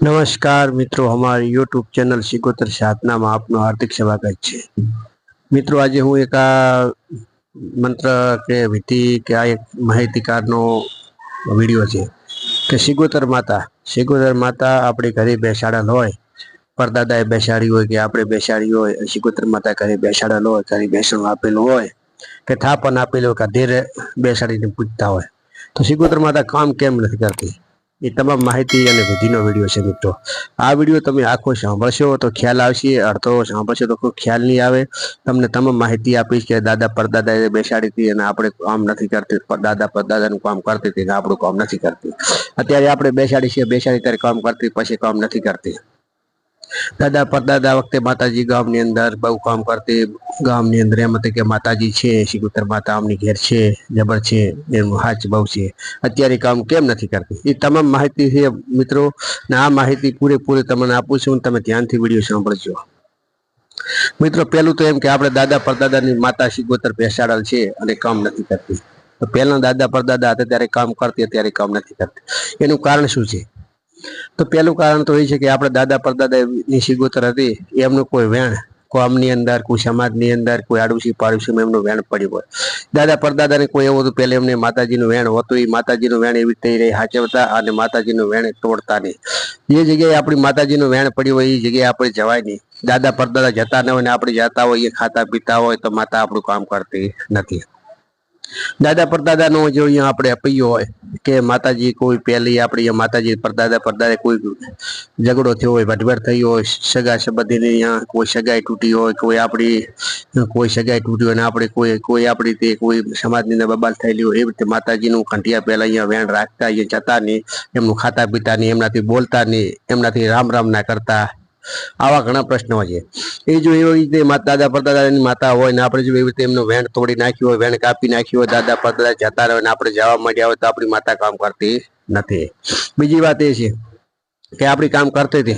નમસ્કાર મિત્રો, અમારી યુટ્યુબ ચેનલ શિકોતર સાધનામાં આપનું હાર્દિક સ્વાગત છે. મિત્રો, આજે હું એક આ મંત્ર કે વિધિ કે આ એક માહિતીકારનો વીડિયો છે કે શિગોતર માતા શિગોતર માતા આપણી ઘરે બેસાડેલ હોય, પરદાદાએ બેસાડી હોય કે આપણે બેસાડી હોય શિગોતર માતા ઘરે બેસાડેલ હોય, ઘરે બેસણું આપેલું હોય, કે થાપણ આપેલું હોય કે ધીરે બેસાડીને પૂછતા હોય. તો શિગોતર માતા કામ કેમ નથી કરતી? એ તમામ માહિતી અને વિધિનો વીડિયો છે મિત્રો. આ વીડિયો તમે આખો સાંભળશો તો ખ્યાલ આવશે, અડધો સાંભળશો તો કોઈ ખ્યાલ નહીં આવે. તમને તમામ માહિતી આપીશ કે દાદા પરદાદાએ બેસાડી હતી અને આપણે કામ નથી કરતી, દાદા પરદાદાનું કામ કરતી હતી અને આપણું કામ નથી કરતી. અત્યારે આપણે બેસાડી છીએ બેસાડી ત્યારે કામ કરતી, પછી કામ નથી કરતી. દાદા પરદાદા વખતે માતાજી ગામની અંદર બહુ કામ કરતી ગામની અંદર એમ હતી કે માતાજી છે શિગુતર માતા આમની ઘેર છે, જબર છે, એનું હાચ બહુ છે. અત્યારે કામ કેમ નથી કરતી? એ તમામ માહિતી છે મિત્રો, ને આ માહિતી પૂરેપૂરી તમને આપું છું તમે ધ્યાનથી વીડિયો સાંભળજો. મિત્રો પહેલું તો એમ કે આપણે દાદા પરદાદાની માતા શિગોતર બેસાડેલ છે અને કામ નથી કરતી. પહેલા દાદા પરદાદા હતા ત્યારે કામ કરતી, અત્યારે કામ નથી કરતી. એનું કારણ શું છે? તો પહેલું કારણ તો એ છે કે આપણે દાદા પરદાદાની શિગોતર હતી, એમનું કોઈ વેણ, કોમની અંદર, કોઈ સમાજની અંદર, કોઈ આડુસી પાડોશીમાં એમનું વેણ પડ્યું હોય. દાદા પરદાદાને કોઈ એવું હતું, પહેલે એમને માતાજીનું વેણ હતું એ માતાજીનું વેણ એવી થઈ રહી હાચવતા અને માતાજીનું વેણ તોડતા નહીં. જે જગ્યાએ આપણી માતાજીનું વેણ પડ્યું હોય એ જગ્યાએ આપણે જવાય નહીં. દાદા પરદાદા જતા ન હોય ને આપણે જતા હોય એ ખાતા પીતા હોય, તો માતા આપણું કામ કરતી નથી. દાદા પરદાદા નો જો અહીંયા આપણે અપૈયો હોય, કે માતાજી કોઈ પહેલી આપણી માતાજી પરદાદા પરદાદા કોઈ ઝઘડો થયો હોય વઢવેર થયો હોય, સગા સંબંધીની અહીંયા કોઈ સગાઈ તૂટી હોય, કોઈ આપણી, કોઈ સગાઈ તૂટી હોય ને આપણે કોઈ કોઈ આપણી તે કોઈ સમાજની અંદર બબાલ થયેલી હોય, એવી રીતે માતાજીનું ખંડિયા પહેલા અહીંયા વેણ રાખતા, અહીંયા જતા નહીં એમનું ખાતા પીતા નહીં એમનાથી બોલતા નહીં એમનાથી રામ રામ ના કરતા આવા ઘણા પ્રશ્નો છે. એ જો એવી રીતે દાદા પરદાદાની માતા હોય ને આપણે જો એવી રીતે એમનું વેણ તોડી નાખ્યું હોય, વેણ કાપી નાખ્યું હોય, દાદા પરદાદા જતા રહે ને આપણે જવા માંડ્યા હોય તો આપણી માતા કામ કરતી નથી. બીજી વાત એ છે કે આપણી કામ કરતી હતી.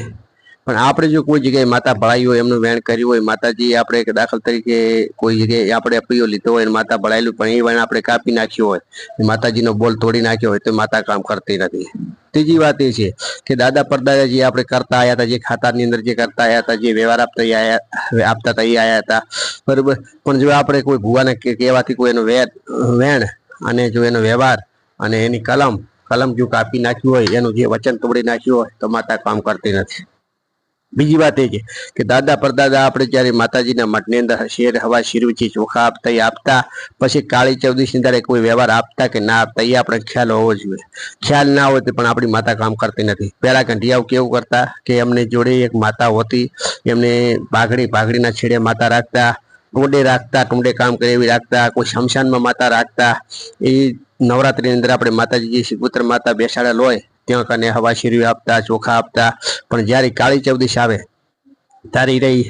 પણ આપણે જો કોઈ જગ્યાએ માતા ભળાઈ હોય, એમનું વેણ કર્યું હોય, માતાજી આપણે દાખલ તરીકે કોઈ જગ્યાએ આપણે અપીઓ લીધો હોય માતા ભળાયેલું, પણ એ વેણ આપણે કાપી નાખ્યો હોય માતાજીનો બોલ તોડી નાખ્યો હોય, તો માતા કામ કરતી નથી. ત્રીજી વાત એ છે કે દાદા પરદાદા જે આપણે કરતા આવ્યા હતા, જે ખાતાની અંદર જે કરતા આવ્યા હતા, જે વ્યવહાર આપતા આપતા હતા આવ્યા હતા, બરોબર? પણ જો આપણે કોઈ ભુવાને કહેવાથી કોઈ એનો વેણ અને જો એનો વ્યવહાર અને એની કલમ કલમ જો કાપી નાખ્યું હોય, એનું જે વચન તોડી નાખ્યું હોય, તો માતા કામ કરતી નથી. બીજી વાત એ છે કે દાદા પરદાદા આપણે જ્યારે માતાજીના મઠની અંદર શેર હવા શીરવીચી ચોખા આપતા, એ આપતા, પછી કાળી ચૌદશની તારે કોઈ વ્યવહાર આપતા કે ના આપતા, એ આપણે ખ્યાલ હોવો જોઈએ. ખ્યાલ ના હોય તો પણ આપણી માતા કામ કરતી નથી. પહેલા કંઢિયાઓ કેવું કરતા કે એમને જોડે એક માતા હોતી, એમને ભાગડી ભાગડીના છેડે માતા રાખતા, ટૂંડે રાખતા, ટુંડે કામ કરે એવી રાખતા, કોઈ શમશાનમાં માતા રાખતા. એ નવરાત્રીની અંદર આપણે માતાજી શિવપુત્ર માતા બેસાડેલ હોય ત્યાં કને હવા શીરવી આપતા, ચોખા આપતા. પણ જ્યારે કાળી ચૌદશ આવે, ત્યારે રહી.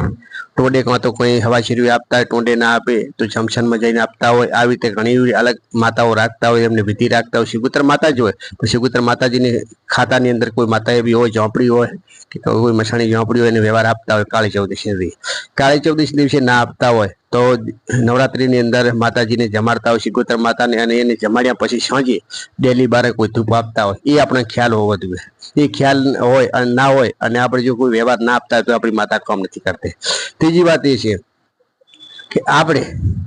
ટોંડે કાં તો કોઈ હવા શીરવી આપતા, ટોંડે ના આપે, તો જમશનમાં જઈને આપતા હોય. આવી રીતે ઘણી અલગ માતાઓ રાખતા હોય, એમને વિધિ રાખતા હોય. શિગુત્ર માતા જ હોય. તો શિગુત્ર માતાજીની ખાતાની અંદર કોઈ માતા એવી હોય, ઝોંપડી હોય, કે કોઈ મસાણી ઝોંપડી હોય, એને વ્યવહાર આપતા હોય, કાળી ચૌદશી કાળી ચૌદશ દિવસે ના આપતા હોય. તો નવરાત્રીની અંદર માતાજીને જમાડતા હોય શિકોતર માતાને અને એને જમાડ્યા પછી સાંજે ડેલી બારે કોઈ ધૂપ આપતા હોય. એ આપણે ખ્યાલ હોવો જોઈએ. એ ખ્યાલ હોય અને ના હોય અને આપણે જો કોઈ વ્યવહાર ના આપતા હોય તો આપણી માતા કામ નથી કરતી. ત્રીજી વાત એ છે કે આપણે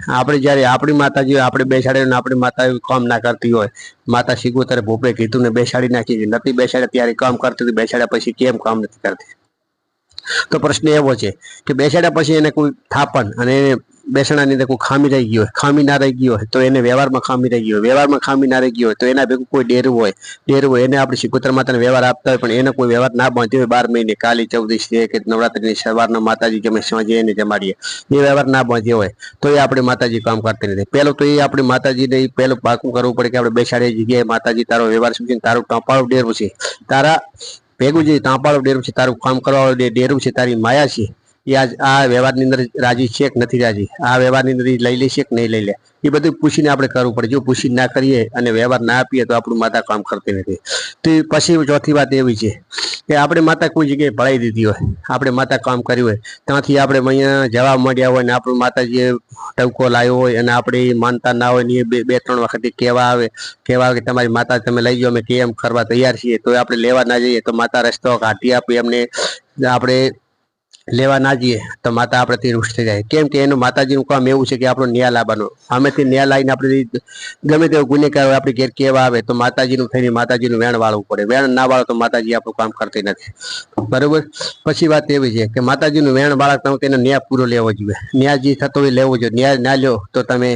આપણે જ્યારે આપણી માતાજી આપણે બેસાડે ને આપણી માતા કામ ના કરતી હોય, માતા શિગોતરે ભૂપે કીધું ને બેસાડી નાખી નથી બેસાડે ત્યારે કામ કરતી હતી બેસાડ્યા પછી કેમ કામ નથી કરતી? તો પ્રશ્ન એવો છે કે બેસાડ્યા પછી એને કોઈ થાપણ અને બેસણાની અંદર કોઈ ખામી રહી ગયો હોય, ખામી ના રહી ગયો હોય તો એને વ્યવહારમાં ખામી રહી ગયો હોય. વ્યવહારમાં ખામી ના રહી ગયો હોય તો એના ભેગું કોઈ ડેરું હોય ડેરું હોય, એને આપણે શિકોત્ર માતાને વ્યવહાર આપતા હોય પણ એને કોઈ વ્યવહાર ના બાંધ્યો હોય બાર મહિને, કાલી ચૌદશ છે કે નવરાત્રીની સવારના માતાજી જમે સાંજે એને જમાડીએ એ વ્યવહાર ના બાંધ્યો હોય તો એ આપણે માતાજી કામ કરતી નથી. પહેલું તો એ આપણે માતાજીને પહેલું પાકું કરવું પડે કે આપણે બેસાડીએ જગ્યાએ માતાજી તારો વ્યવહાર શું છે તારું ટાંપાળું ડેરું છે. તારા ભેગું જે તાંપાળું ડેરું છે, તારું કામ કરવા ડેરું છે, તારી માયા છે એ આ વ્યવહારની અંદર રાજી છે કે નથી રાજી? આ વ્યવહારની અંદર લઈ લેશે કે નહીં લઈ લે? એ બધું પૂછીને આપણે કરવું પડે. જો પૂછી ના કરીએ અને વ્યવહાર ના આપીએ તો આપણું માતા કામ કરતી નથી. તો પછી ચોથી વાત એવી છે કે આપણે માતા કોઈ જગ્યાએ ભળાઈ દીધી હોય, આપણે માતા કામ કર્યું હોય, ત્યાંથી આપણે અહીંયા જવા મળ્યા હોય ને આપણું માતાજીએ ટવકો લાવ્યો હોય અને આપણે માનતા ના હોય ને એ બે બે, ત્રણ વખત કહેવા આવે કહેવા આવે કે તમારી માતા તમે લઈ જાઓ, અમે કેમ કરવા તૈયાર છીએ તો આપણે લેવા ના જઈએ, તો માતા રસ્તો કાઢી આપી એમને. આપણે લેવા ના જઈએ, તો માતા આપણાથી રૂષ્ટ થઈ જાય. કેમ કે એનું માતાજીનું કામ એવું છે કે આપણો ન્યાય લાવવાનો. સામેથી ન્યાય લાવીને આપણે ગમે તેવો ગુનેગાર હોય, આપણે ઘેર કેવા આવે, તો માતાજીનું થઈને માતાજીનું વેણ વાળવું પડે. વેણ ના વાળો તો માતાજી આપણું કામ કરતી નથી. બરોબર? પછી વાત એવી છે કે માતાજીનું વેણ વાળા તમે તેને ન્યાય પૂરો લેવો જોઈએ. ન્યાય જે થતો હોય લેવો જોઈએ. ન્યાય ના લ્યો તો તમે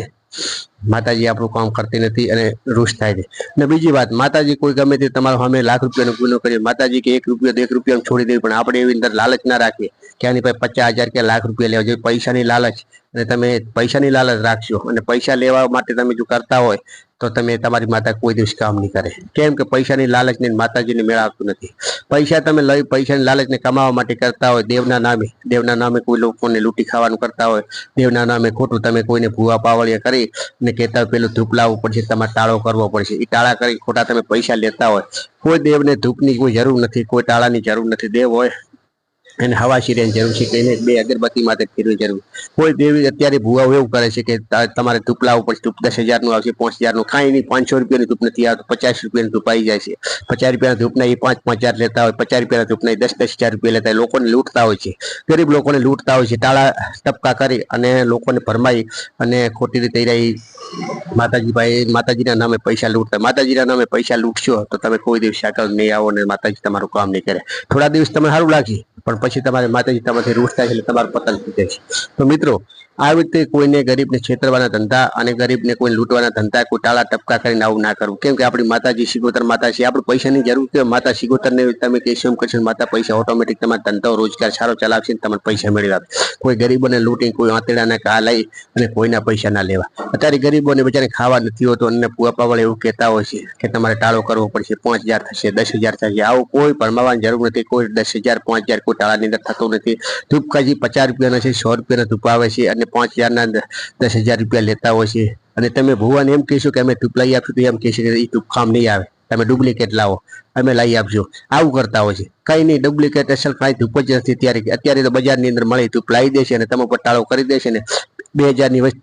માતાજી આપણું કામ કરતી નથી અને રૂષ થાય છે. અને બીજી વાત, માતાજી કોઈ ગમે તે તમારો અમે લાખ રૂપિયાનો ગુનો કરીએ માતાજી કે એક રૂપિયા એક રૂપિયા છોડી દેવી, પણ આપણે એવી અંદર લાલચ ના રાખીએ. કે આની પાસે પચાસ હજાર કે લાખ રૂપિયા લેવા જોઈએ, પૈસાની લાલચ. અને તમે પૈસાની લાલચ રાખશો. અને પૈસા લેવા માટે તમે જો કરતા હોય તો તમે તમારી માતા કોઈ દિવસ કામ નહીં કરે. કેમ કે પૈસાની લાલચને માતાજીને મેળવતું નથી. પૈસા તમે લઈ, પૈસાની લાલચને કમાવા માટે કરતા હોય દેવના નામે દેવના નામે કોઈ લોકોને લૂંટી ખાવાનું કરતા હોય, દેવના નામે ખોટું તમે કોઈને ભૂવા પાવળિયા કરી ને કહેતા હોય પેલું ધૂપ લાવવું પડશે, તમારે ટાળો કરવો પડશે. એ ટાળા કરી ખોટા તમે પૈસા લેતા હોય. કોઈ દેવને ધૂપની કોઈ જરૂર નથી, કોઈ ટાળાની જરૂર નથી. દેવ હોય એને હવા શિરેની જરૂર છે કે એને બે અગરબત્તી માટે ફેરવી જરૂર. કોઈ દેવી અત્યારે ભૂવાઓ એવું કરે છે કે તમારે ધૂપ લાવવું પડશે ધૂપ દસ હજારનું આવશે, પાંચ હજારનું. કાંઈ નહીં, પાંચસો રૂપિયાની ધૂપ નથી આવતું, પચાસ રૂપિયાની ધૂપ આવી જાય છે. પચાસ રૂપિયાના ધૂપના એ પાંચ પાંચ હજાર લેતા હોય, પચાસ રૂપિયાના ધૂપના એ દસ દસ હજાર રૂપિયા લેતા હોય. લોકોને લૂંટતા હોય છે. ગરીબ લોકોને લૂંટતા હોય છે. ટાળા ટપકા કરી અને લોકોને ભરમાઈ અને ખોટી રીતે રહી. માતાજી ભાઈ માતાજીના નામે પૈસા લૂંટતા. માતાજીના નામે પૈસા લૂંટશો તો તમે કોઈ દિવસ આગળ નહીં આવો ને માતાજી તમારું કામ નહીં કરે. થોડા દિવસ તમે સારું લાગશે. પણ પછી તમારે માતાજી તમારી રૂઠ થાય છે એટલે તમારું પતન થઈ જાય છે. તો મિત્રો આવી રીતે કોઈને ગરીબને છેતરવાના ધંધા અને ગરીબને કોઈ લૂંટવાના ધંધા, કોઈ ટાળા ટપકા કરીને આવું ના કરવું. કેમ કે આપણી માતાજી શિગોતર માતા છે આપણે પૈસાની જરૂર કે માતા શિગોતરને તમે કહેશો એમ કરશો માતા પૈસા ઓટોમેટિક તમારા ધંધો રોજગાર સારો ચલાવશે તમને પૈસા મેળવી આપે કોઈ ગરીબોને લૂંટી કોઈ આંતેડાને કા લઈ અને કોઈના પૈસા ના લેવા. અત્યારે ગરીબોને બચારે ખાવા નથી હોતું અને પુઆપા વાળા એવું કહેતા હોય છે કે તમારે ટાળો કરવો પડશે, પાંચ હજાર થશે, દસ હજાર થશે, આવું કોઈ પરમાવાની જરૂર નથી. કોઈ દસ હજાર, પાંચ હજાર કોઈ ટાળાની અંદર થતું નથી. ધૂપકાજી પચાસ રૂપિયાના છે, સો રૂપિયાના ધૂપ આવે છે અને પાંચ હજારના દસ હજાર રૂપિયા લેતા હોય છે. અને તમે ભુવાને એમ કહેશો કે અમે ધૂપ લઈ આપશું, તો એમ કહેશે કે એ કામ નહીં આવે. તમે ડુપ્લિકેટ લાવો. અમે લઈ આપજો. આવું કરતા હોય છે. કઈ નહીં ડુપ્લિકેટ અસલ કાંઈ ધૂપ જ નથી. ત્યારે અત્યારે તો બજારની અંદર મળી ધૂપ લાવી દેશે અને તમે પટાળો ટાળો કરી દેશે ને બે હજારની વસ્તુ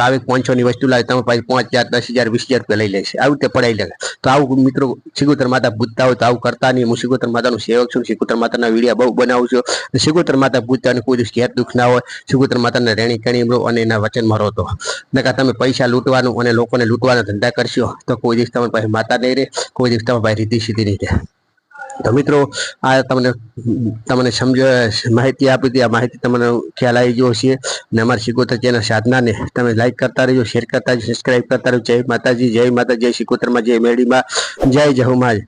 લાવે, પાંચસો ની વસ્તુ લાવે તમે પાસે પાંચ હજાર, દસ હજાર, વીસ હજાર રૂપિયા લઈ લેશે આવી રીતે પડાઈ લે. તો આવું મિત્રો સિગોતર માતા પૂજતા હોય તો આવું કરતા નહીં. હું સિગોતર માતાનું સેવક છું. સિગોતર માતાના વિડીયા બહુ બનાવું છું. સિગોતર માતા પૂજતા કોઈ દિવસ ઘેર દુઃખ ના હોય. સિગોતર માતાને રેણી કણી મળો અને એના વચનમાં રહો તો નકા તમે પૈસા લૂંટવાનું અને લોકોને લૂંટવાના ધંધા કરશો તો કોઈ દિવસ તમારી પાસે માતા નહીં રહે. કોઈ દિવસ તમારી પાસે રીતિ સીધી નહીં રહે. તો મિત્રો, આ તમને તમને સમજ, માહિતી આપી હતી. આ માહિતી તમને ખ્યાલ આવી ગયો છે અને અમારી શિકોતર ચેનલ સાધનાને તમે લાઈક કરતા રહેજો શેર કરતા રહેજો સબસ્ક્રાઈબ કરતા રહેજો. જય માતાજી, જય માતા જય શિકોતરમાં, જય મેળીમાં જય જહુમાજ